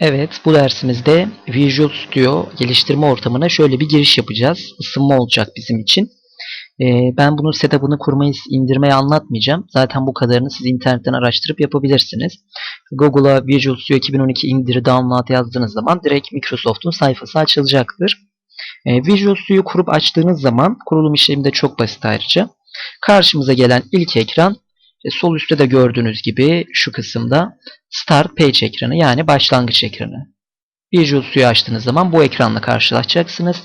Evet, bu dersimizde Visual Studio geliştirme ortamına şöyle bir giriş yapacağız. Isınma olacak bizim için. Ee, ben bunun setup'ını kurmayı, indirmeyi anlatmayacağım. Zaten bu kadarını siz internetten araştırıp yapabilirsiniz. Google'a Visual Studio 2012 indir download yazdığınız zaman direkt Microsoft'un sayfası açılacaktır. Ee, Visual Studio kurup açtığınız zaman kurulum işlemi de çok basit ayrıca. Karşımıza gelen ilk ekran e, sol üstte de gördüğünüz gibi şu kısımda Start Page ekranı yani başlangıç ekranı. Visual Studio açtığınız zaman bu ekranla karşılaşacaksınız.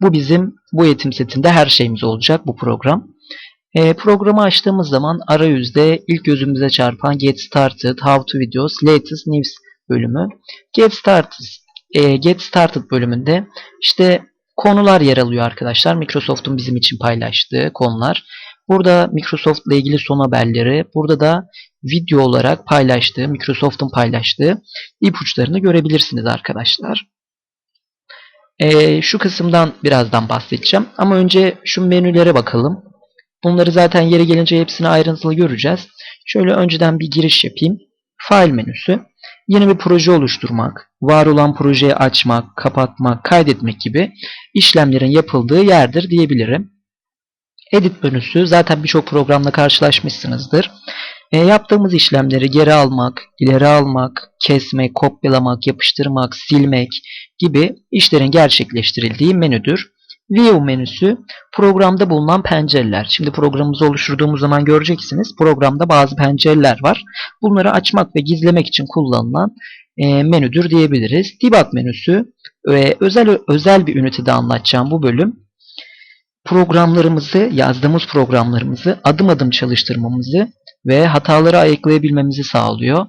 Bu bizim bu eğitim setinde her şeyimiz olacak bu program. E, programı açtığımız zaman arayüzde ilk gözümüze çarpan Get Started, How to Videos, Latest News bölümü. Get Started, e, Get Started bölümünde işte konular yer alıyor arkadaşlar. Microsoft'un bizim için paylaştığı konular. Burada Microsoft ile ilgili son haberleri, burada da video olarak paylaştığı, Microsoft'un paylaştığı ipuçlarını görebilirsiniz arkadaşlar. Ee, şu kısımdan birazdan bahsedeceğim. Ama önce şu menülere bakalım. Bunları zaten yeri gelince hepsini ayrıntılı göreceğiz. Şöyle önceden bir giriş yapayım. File menüsü. Yeni bir proje oluşturmak, var olan projeyi açmak, kapatmak, kaydetmek gibi işlemlerin yapıldığı yerdir diyebilirim. Edit menüsü zaten birçok programla karşılaşmışsınızdır. E, yaptığımız işlemleri geri almak, ileri almak, kesmek, kopyalamak, yapıştırmak, silmek gibi işlerin gerçekleştirildiği menüdür. View menüsü programda bulunan pencereler. Şimdi programımızı oluşturduğumuz zaman göreceksiniz. Programda bazı pencereler var. Bunları açmak ve gizlemek için kullanılan e, menüdür diyebiliriz. Debug menüsü e, özel özel bir ünitede anlatacağım bu bölüm programlarımızı, yazdığımız programlarımızı adım adım çalıştırmamızı ve hataları ayıklayabilmemizi sağlıyor.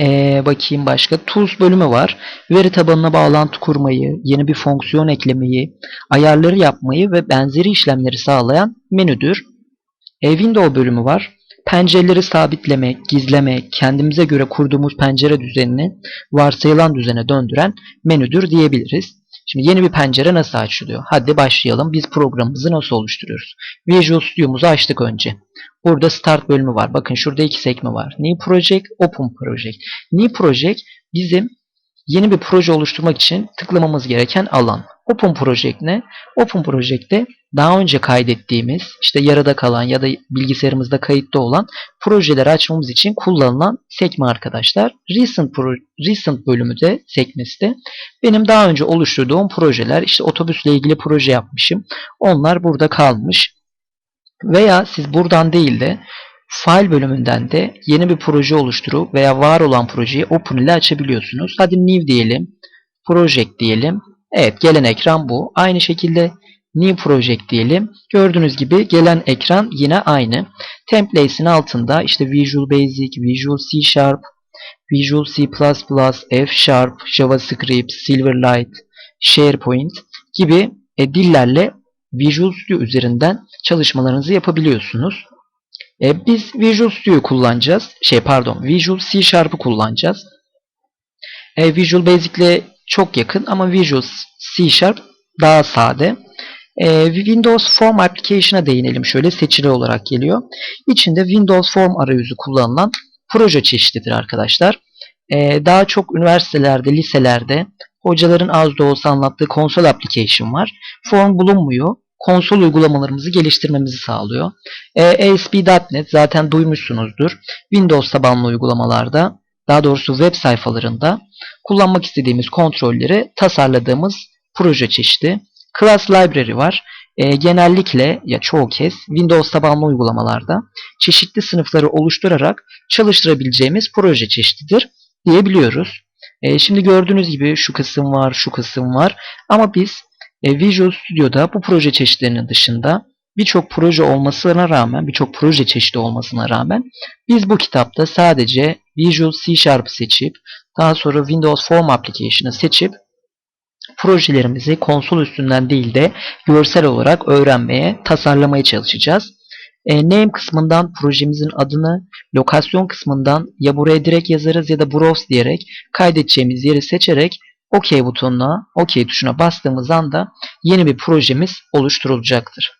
Ee, bakayım başka. Tools bölümü var. Veri tabanına bağlantı kurmayı, yeni bir fonksiyon eklemeyi, ayarları yapmayı ve benzeri işlemleri sağlayan menüdür. E, Window bölümü var. Pencereleri sabitlemek, gizlemek, kendimize göre kurduğumuz pencere düzenini varsayılan düzene döndüren menüdür diyebiliriz. Şimdi yeni bir pencere nasıl açılıyor? Hadi başlayalım. Biz programımızı nasıl oluşturuyoruz? Visual Studio'muzu açtık önce. Burada Start bölümü var. Bakın şurada iki sekme var. New Project, Open Project. New Project bizim yeni bir proje oluşturmak için tıklamamız gereken alan. Open Project ne? Open Project'te daha önce kaydettiğimiz, işte yarıda kalan ya da bilgisayarımızda kayıtlı olan projeleri açmamız için kullanılan sekme arkadaşlar. Recent, Pro Recent bölümü de sekmesi de benim daha önce oluşturduğum projeler, işte otobüsle ilgili proje yapmışım. Onlar burada kalmış. Veya siz buradan değil de File bölümünden de yeni bir proje oluşturup veya var olan projeyi Open ile açabiliyorsunuz. Hadi New diyelim. Project diyelim. Evet gelen ekran bu. Aynı şekilde New Project diyelim. Gördüğünüz gibi gelen ekran yine aynı. Templates'in altında işte Visual Basic, Visual C Sharp, Visual C++, F Sharp, JavaScript, Silverlight, SharePoint gibi e, dillerle Visual Studio üzerinden çalışmalarınızı yapabiliyorsunuz. E, biz Visual Studio'yu kullanacağız. Şey pardon, Visual C Sharp'ı kullanacağız. E, Visual Basic ile çok yakın ama Visual C Sharp daha sade. E, Windows Form Application'a değinelim. Şöyle seçili olarak geliyor. İçinde Windows Form arayüzü kullanılan proje çeşididir arkadaşlar. E, daha çok üniversitelerde, liselerde hocaların az da olsa anlattığı konsol application var. Form bulunmuyor. Konsol uygulamalarımızı geliştirmemizi sağlıyor. E, ASP.NET zaten duymuşsunuzdur. Windows tabanlı uygulamalarda, daha doğrusu web sayfalarında kullanmak istediğimiz kontrolleri tasarladığımız proje çeşidi. Class Library var. E, genellikle ya çoğu kez Windows tabanlı uygulamalarda çeşitli sınıfları oluşturarak çalıştırabileceğimiz proje çeşididir diyebiliyoruz. E, şimdi gördüğünüz gibi şu kısım var, şu kısım var. Ama biz e, Visual Studio'da bu proje çeşitlerinin dışında birçok proje olmasına rağmen, birçok proje çeşidi olmasına rağmen biz bu kitapta sadece Visual C Sharp seçip daha sonra Windows Form Application'ı seçip projelerimizi konsol üstünden değil de görsel olarak öğrenmeye, tasarlamaya çalışacağız. E, name kısmından projemizin adını, lokasyon kısmından ya buraya direkt yazarız ya da browse diyerek kaydedeceğimiz yeri seçerek OK butonuna, OK tuşuna bastığımız anda yeni bir projemiz oluşturulacaktır.